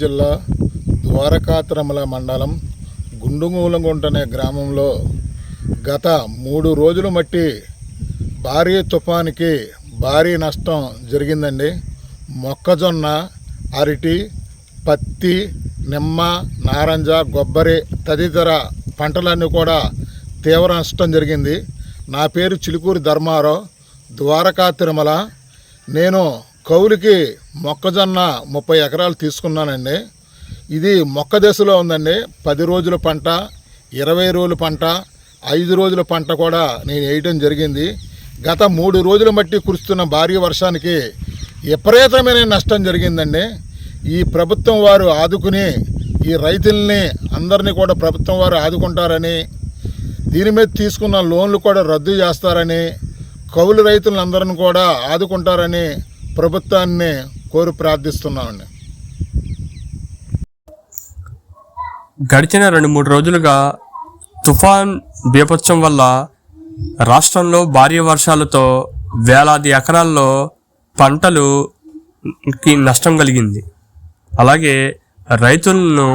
జిల్లా ద్వారకాత్రమల మండలం గుండుమూలంగుంట అనే గ్రామంలో గత మూడు రోజులు మట్టి భారీ తుఫానికి భారీ నష్టం జరిగిందండి. మొక్కజొన్న అరటి పత్తి నిమ్మ నారంజ కొబ్బరి తదితర పంటలన్నీ కూడా తీవ్ర నష్టం జరిగింది. నా పేరు చిలుకూరి ధర్మారావు ద్వారకా తిరుమల నేను కౌలుకి మొక్కజొన్న ముప్పై ఎకరాలు తీసుకున్నానండి. ఇది మొక్క దశలో ఉందండి. పది రోజుల పంట ఇరవై రోజుల పంట ఐదు రోజుల పంట కూడా నేను వేయటం జరిగింది. గత మూడు రోజులు మట్టి కురుస్తున్న భారీ వర్షానికి విపరీతమైన నష్టం జరిగిందండి. ఈ ప్రభుత్వం వారు ఆదుకుని ఈ రైతుల్ని అందరినీ కూడా ప్రభుత్వం వారు ఆదుకుంటారని దీని మీద తీసుకున్న లోన్లు కూడా రద్దు చేస్తారని కౌలు రైతులందరిని కూడా ఆదుకుంటారని ప్రభుత్వాన్ని కోరి ప్రార్థిస్తున్నామండి. గడిచిన రెండు మూడు రోజులుగా తుఫాన్ బీభత్సం వల్ల రాష్ట్రంలో భారీ వర్షాలతో వేలాది ఎకరాల్లో పంటలు నష్టం కలిగింది. అలాగే రైతులను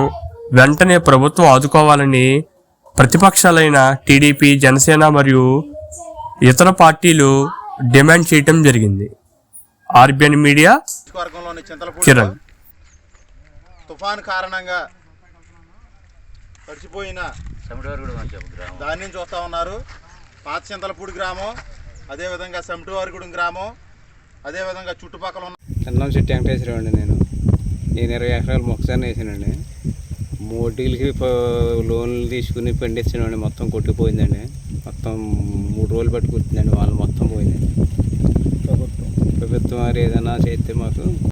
వెంటనే ప్రభుత్వం ఆదుకోవాలని ప్రతిపక్షాలైన టీడీపీ జనసేన మరియు ఇతర పార్టీలు డిమాండ్ చేయటం జరిగింది. ఆర్బిఎన్ మీడియా కిరణ్ తుఫాన్ కారణంగా తడిచిపోయిన ధాన్యం చూస్తూ ఉన్నారు. పాత చింతలపూడి గ్రామం అదేవిధంగా సెమటివారిగూడెం గ్రామం అదేవిధంగా చుట్టుపక్కల ఉన్న చందనం చెట్టు వెంకటేశ్వరరావు అండి నేను. నేను ఇరవై ఎకరాలు మొక్కజొన్న వేసానండి. మూటికి లోన్లు తీసుకుని పండించానండి మొత్తం కొట్టుకుపోయిందండి. మొత్తం మూడు రోజులు పట్టి కూర్చుందండి వాళ్ళు మొత్తం పోయిందండి. ప్రభుత్వం ఏదైనా చేస్తే మాకు